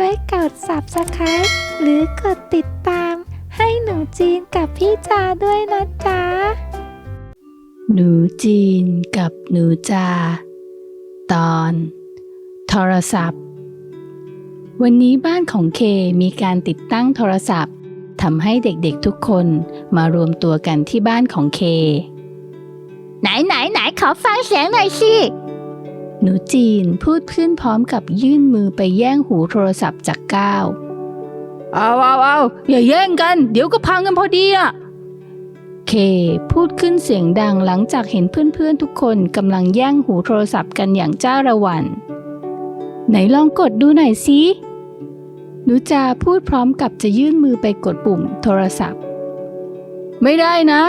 ช่วยกด subscribe หรือกดติดตาม ให้หนูจีนกับพี่จาด้วยนะจ๊ะ หนูจีนกับหนูจา ตอน โทรศัพท์ วันนี้บ้านของเคมีการติดตั้งโทรศัพท์ทำให้เด็กๆทุกคนมารวมตัวกันที่บ้านของเค ไหนไหนไหนขอฟังเสียงหน่อยสิ หนูจีนพูดขึ้นพร้อมกับยื่นมือไปแย่งหูโทรศัพท์จากก้าวเอาเอาเอาอย่าแย่งกัน เดี๋ยวก็พังกันพอดีอะเค พูดขึ้นเสียงดังหลังจากเห็นเพื่อนๆทุกคนกำลังแย่งหูโทรศัพท์กันอย่างจ้าระวัน ไหนลองกดดูหน่อยสิหนูจาพูดพร้อมกับจะยื่นมือไปกดปุ่มโทรศัพท์ ไม่ได้นะ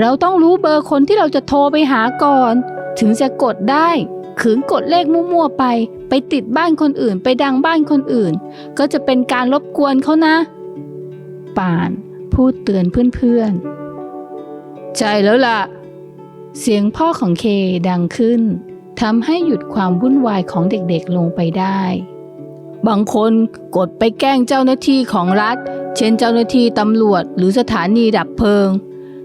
เราต้องรู้เบอร์คนที่เราจะโทรไปหาก่อน ถึงจะกดได้ ขืนกดเลขมั่วๆไป ไปติดบ้านคนอื่น ไปดังบ้านคนอื่น ก็จะเป็นการรบกวนเขานะ ป่านพูดเตือนเพื่อนๆ ใช่แล้วล่ะ เสียงพ่อของเคดังขึ้นทำให้หยุดความวุ่นวายของเด็กๆลงไปได้ บางคนกดไปแกล้งเจ้าหน้าที่ของรัฐ เช่นเจ้าหน้าที่ตำรวจหรือสถานีดับเพลิง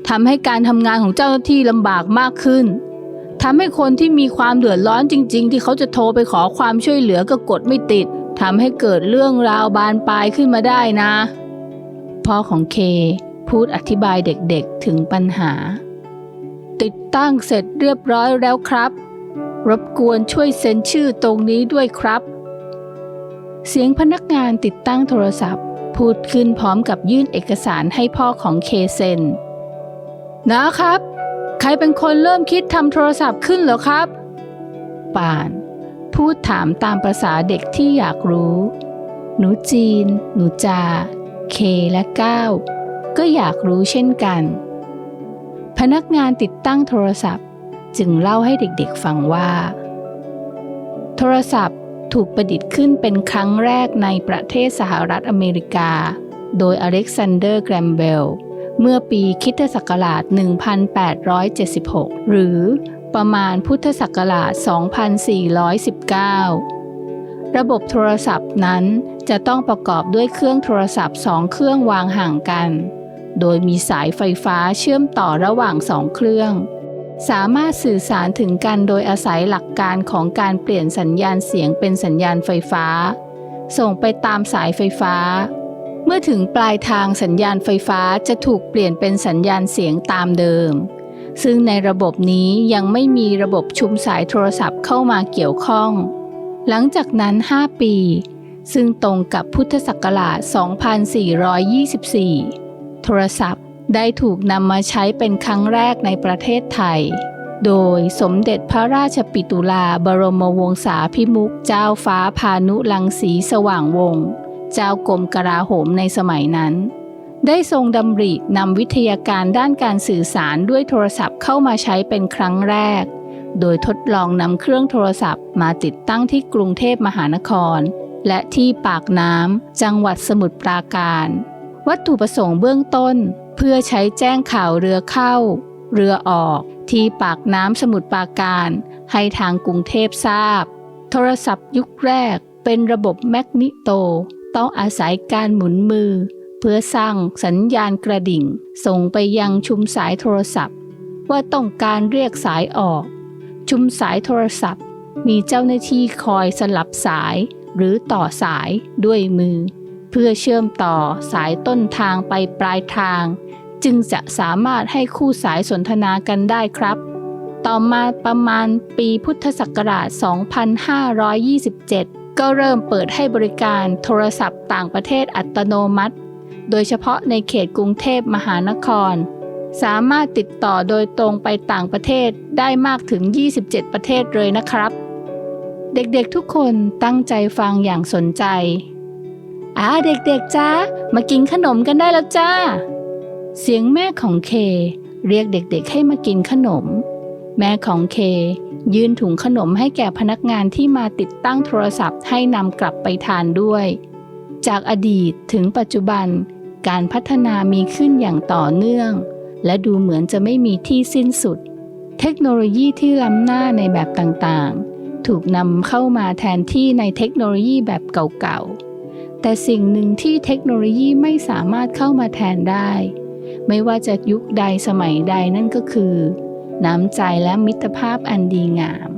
ทำให้การทำงานของเจ้าหน้าที่ลำบากมากขึ้น ทำให้คนที่มีความเดือดร้อนจริง ๆ ที่เขาจะโทรไปขอความช่วยเหลือก็กดไม่ติดทำให้เกิดเรื่องราวบานปลายขึ้นมาได้นะ พ่อของเคพูดอธิบายเด็กๆถึงปัญหา ติดตั้งเสร็จเรียบร้อยแล้วครับ รบกวนช่วยเซ็นชื่อตรงนี้ด้วยครับ เสียงพนักงานติดตั้งโทรศัพท์ พูดขึ้นพร้อมกับยื่นเอกสารให้พ่อของเคเซ็นนะครับ ใครเป็นคนเริ่มคิดทำโทรศัพท์ขึ้นเหรอครับ ป่าน พูดถามตามประษาเด็กที่อยากรู้ หนูจีน หนูจา เคและก้าวก็อยากรู้เช่นกัน พนักงานติดตั้งโทรศัพท์จึงเล่าให้เด็กๆฟังว่า โทรศัพท์ถูกประดิษฐ์ขึ้นเป็นครั้งแรกในประเทศสหรัฐอเมริกา โดยอเล็กซานเดอร์ แกรมเบล เมื่อปีคิตศักราช 1876 หรือประมาณพุทธศักราช 2419 ระบบโทรศัพท์นั้นจะต้องประกอบด้วยเครื่องโทรศัพท์สองเครื่องวางห่างกัน โดยมีสายไฟฟ้าเชื่อมต่อระหว่างสองเครื่อง สามารถสื่อสารถึงกันโดยอาศัยหลักการของการเปลี่ยนสัญญาณเสียงเป็นสัญญาณไฟฟ้า ส่งไปตามสายไฟฟ้า เมื่อถึงปลายทางสัญญาณไฟฟ้าจะถูกเปลี่ยนเป็นสัญญาณเสียงตามเดิม ซึ่งในระบบนี้ยังไม่มีระบบชุมสายโทรศัพท์เข้ามาเกี่ยวข้อง หลังจากนั้น 5 ปี ซึ่งตรงกับพุทธศักราช 2424 โทรศัพท์ได้ถูกนำมาใช้เป็นครั้งแรกในประเทศไทย โดยสมเด็จพระราชปิตุลาบรมวงศาพิมุขเจ้าฟ้าพานุลังสีสว่างวงศ์ เจ้ากรมกลาโหมในสมัยนั้น ได้ทรงดำรินำวิทยาการด้านการสื่อสารด้วยโทรศัพท์เข้ามาใช้เป็นครั้งแรก โดยทดลองนำเครื่องโทรศัพท์มาติดตั้งที่กรุงเทพมหานคร และที่ปากน้ำจังหวัดสมุทรปราการ วัตถุประสงค์เบื้องต้น เพื่อใช้แจ้งข่าวเรือเข้า เรือออก ที่ปากน้ำสมุทรปราการ ให้ทางกรุงเทพทราบ โทรศัพท์ยุคแรกเป็นระบบแมกนิโต ต้องอาศัยการหมุนมือ เพื่อสร้างสัญญาณกระดิ่ง ส่งไปยังชุมสายโทรศัพท์ ว่าต้องการเรียกสายออก ชุมสายโทรศัพท์ มีเจ้าหน้าที่คอยสลับสายหรือต่อสายด้วยมือ เพื่อเชื่อมต่อสายต้นทางไปปลายทาง จึงจะสามารถให้คู่สายสนทนากันได้ครับ ต่อมาประมาณปีพุทธศักราช 2527 ก็เริ่มเปิดให้บริการโทรศัพท์ต่างประเทศอัตโนมัติ โดยเฉพาะในเขตกรุงเทพมหานคร สามารถติดต่อโดยตรงไปต่างประเทศได้มากถึง 27 ประเทศเลยนะครับ เด็กๆทุกคนตั้งใจฟังอย่างสนใจอ่าเด็กๆจ้ามากินขนมกันได้แล้วจ้า เสียงแม่ของเค เรียกเด็กๆให้มากินขนม แม่ของเค ยื่นถุงขนมให้แก่พนักงานที่มาติดตั้งโทรศัพท์ให้นำกลับไปทานด้วย จากอดีตถึงปัจจุบัน การพัฒนามีขึ้นอย่างต่อเนื่อง และดูเหมือนจะไม่มีที่สิ้นสุด เทคโนโลยีที่ล้ำหน้าในแบบต่างๆ ถูกนำเข้ามาแทนที่ในเทคโนโลยีแบบเก่าๆ แต่สิ่งหนึ่งที่เทคโนโลยีไม่สามารถเข้ามาแทนได้ ไม่ว่าจะยุคใดสมัยใดนั่นก็คือ น้ำใจและมิตรภาพอันดีงาม